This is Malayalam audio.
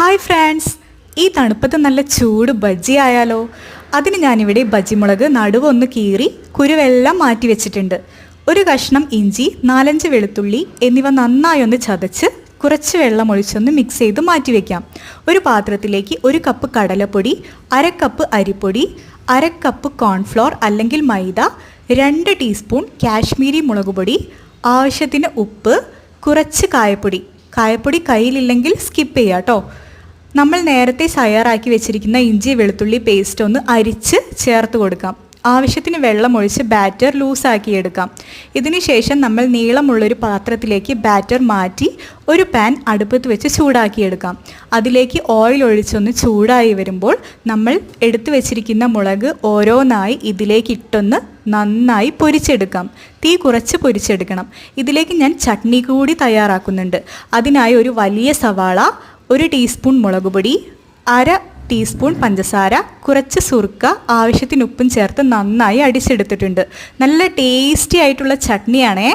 Hi friends. ഈ തണുപ്പത്ത് നല്ല ചൂട് ബജ്ജി ആയാലോ? അതിന് ഞാനിവിടെ ബജ്ജിമുളക് നടുവൊന്ന് കീറി കുരുവെല്ലാം മാറ്റി വെച്ചിട്ടുണ്ട്. ഒരു കഷ്ണം ഇഞ്ചി നാലഞ്ച് വെളുത്തുള്ളി എന്നിവ നന്നായി ഒന്ന് ചതച്ച് കുറച്ച് വെള്ളം ഒഴിച്ചൊന്ന് മിക്സ് ചെയ്ത് മാറ്റി വെക്കാം. ഒരു പാത്രത്തിലേക്ക് ഒരു കപ്പ് കടലപ്പൊടി അര കപ്പ് അരിപ്പൊടി അര കപ്പ് കോൺഫ്ലോർ അല്ലെങ്കിൽ മൈദ രണ്ട് ടീസ്പൂൺ കാശ്മീരി മുളക് പൊടി ആവശ്യത്തിന് ഉപ്പ് കുറച്ച് കായപ്പൊടി. കായപ്പൊടി കയ്യിലില്ലെങ്കിൽ സ്കിപ്പ് ചെയ്യാം കേട്ടോ നമ്മൾ നേരത്തെ തയ്യാറാക്കി വെച്ചിരിക്കുന്ന ഇഞ്ചി വെളുത്തുള്ളി പേസ്റ്റ് ഒന്ന് അരിച്ച് ചേർത്ത് കൊടുക്കാം. ആവശ്യത്തിന് വെള്ളം ഒഴിച്ച് ബാറ്റർ ലൂസാക്കി എടുക്കാം. ഇതിന് ശേഷം നമ്മൾ നീളമുള്ളൊരു പാത്രത്തിലേക്ക് ബാറ്റർ മാറ്റി ഒരു പാൻ അടുപ്പത്ത് വെച്ച് ചൂടാക്കിയെടുക്കാം അതിലേക്ക് ഓയിൽ ഒഴിച്ചൊന്ന് ചൂടായി വരുമ്പോൾ നമ്മൾ എടുത്തു വെച്ചിരിക്കുന്ന മുളക് ഓരോന്നായി ഇതിലേക്ക് ഇട്ടൊന്ന് നന്നായി പൊരിച്ചെടുക്കാം. തീ കുറച്ച് പൊരിച്ചെടുക്കണം. ഇതിലേക്ക് ഞാൻ ചട്നി കൂടി തയ്യാറാക്കുന്നുണ്ട്. അതിനായി ഒരു വലിയ സവാള ഒരു ടീസ്പൂൺ മുളക് പൊടി അര ടീസ്പൂൺ പഞ്ചസാര കുറച്ച് സുർക്ക ആവശ്യത്തിന് ഉപ്പും ചേർത്ത് നന്നായി അടിച്ചെടുത്തിട്ടുണ്ട്. നല്ല ടേസ്റ്റി ആയിട്ടുള്ള ചട്നിയാണേ.